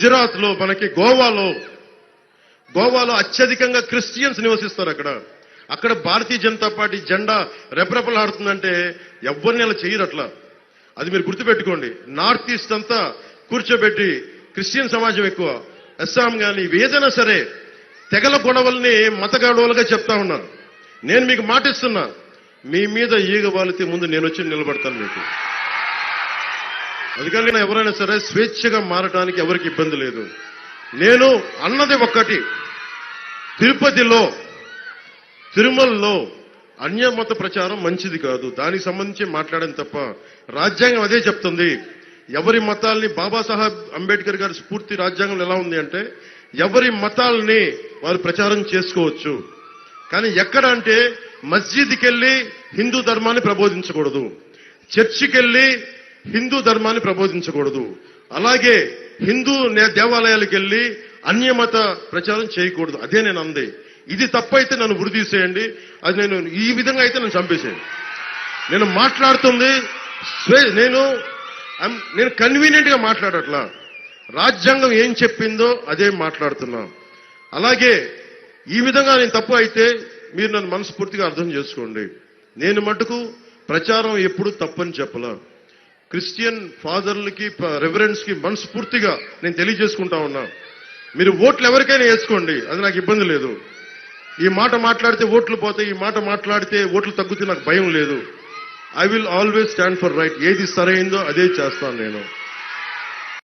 గుజరాత్లో మనకి గోవాలో గోవాలో అత్యధికంగా క్రిస్టియన్స్ నివసిస్తారు అక్కడ. అక్కడ భారతీయ జనతా పార్టీ జెండా రెపరెపలాడుతుందంటే ఎవరిని అలా చేయరు అట్లా. అది మీరు గుర్తుపెట్టుకోండి. నార్త్ ఈస్ట్ అంతా కూర్చోబెట్టి క్రిస్టియన్ సమాజం ఎక్కువ. అస్సాం కానీ ఏదైనా సరే తెగల గొడవల్ని మత గొడవలుగా చెప్తా ఉన్నారు. నేను మీకు మాటిస్తున్నా. మీ మీద ఈగ వాలితే ముందు నేను వచ్చి నిలబడతాను మీకు. అందుకని ఎవరైనా సరే స్వేచ్ఛగా మారటానికి ఎవరికి ఇబ్బంది లేదు. నేను అన్నది ఒక్కటి. తిరుపతిలో తిరుమలలో అన్యమత ప్రచారం మంచిది కాదు. దానికి సంబంధించి మాట్లాడడం తప్ప రాజ్యాంగం అదే చెప్తుంది. ఎవరి మతాల్ని బాబాసాహెబ్ అంబేద్కర్ గారి స్ఫూర్తి రాజ్యాంగంలో ఎలా ఉంది అంటే ఎవరి మతాల్ని వారు ప్రచారం చేసుకోవచ్చు. కానీ ఎక్కడ అంటే మస్జిద్కి వెళ్ళి హిందూ ధర్మాన్ని ప్రబోధించకూడదు. చర్చికి వెళ్ళి హిందూ ధర్మాన్ని ప్రబోధించకూడదు. అలాగే హిందూ నే- దేవాలయాలకు వెళ్ళి అన్యమత ప్రచారం చేయకూడదు. అదే నేను అంది. ఇది తప్పైతే నన్ను ఉరి తీసేయండి. అది నేను ఈ విధంగా అయితే నన్ను చంపేసేయండి. నేను మాట్లాడుతుంది నేను నేను కన్వీనియంట్గా మాట్లాడట్లా. రాజ్యాంగం ఏం చెప్పిందో అదే మాట్లాడుతున్నా. అలాగే ఈ విధంగా నేను తప్పు అయితే మీరు నన్ను మనస్ఫూర్తిగా అర్థం చేసుకోండి. నేను మటుకు ప్రచారం ఎప్పుడు తప్పని చెప్పలా. క్రిస్టియన్ ఫాదర్లకి రెఫరెన్స్కి మనస్ఫూర్తిగా నేను తెలియజేసుకుంటా ఉన్నా. మీరు ఓట్లు ఎవరికైనా వేసుకోండి అది నాకు ఇబ్బంది లేదు. ఈ మాట మాట్లాడితే ఓట్లు పోతాయి ఈ మాట మాట్లాడితే ఓట్లు తగ్గుతే నాకు భయం లేదు. I will always stand for right ఏది సరైందో అదే చేస్తాను నేను.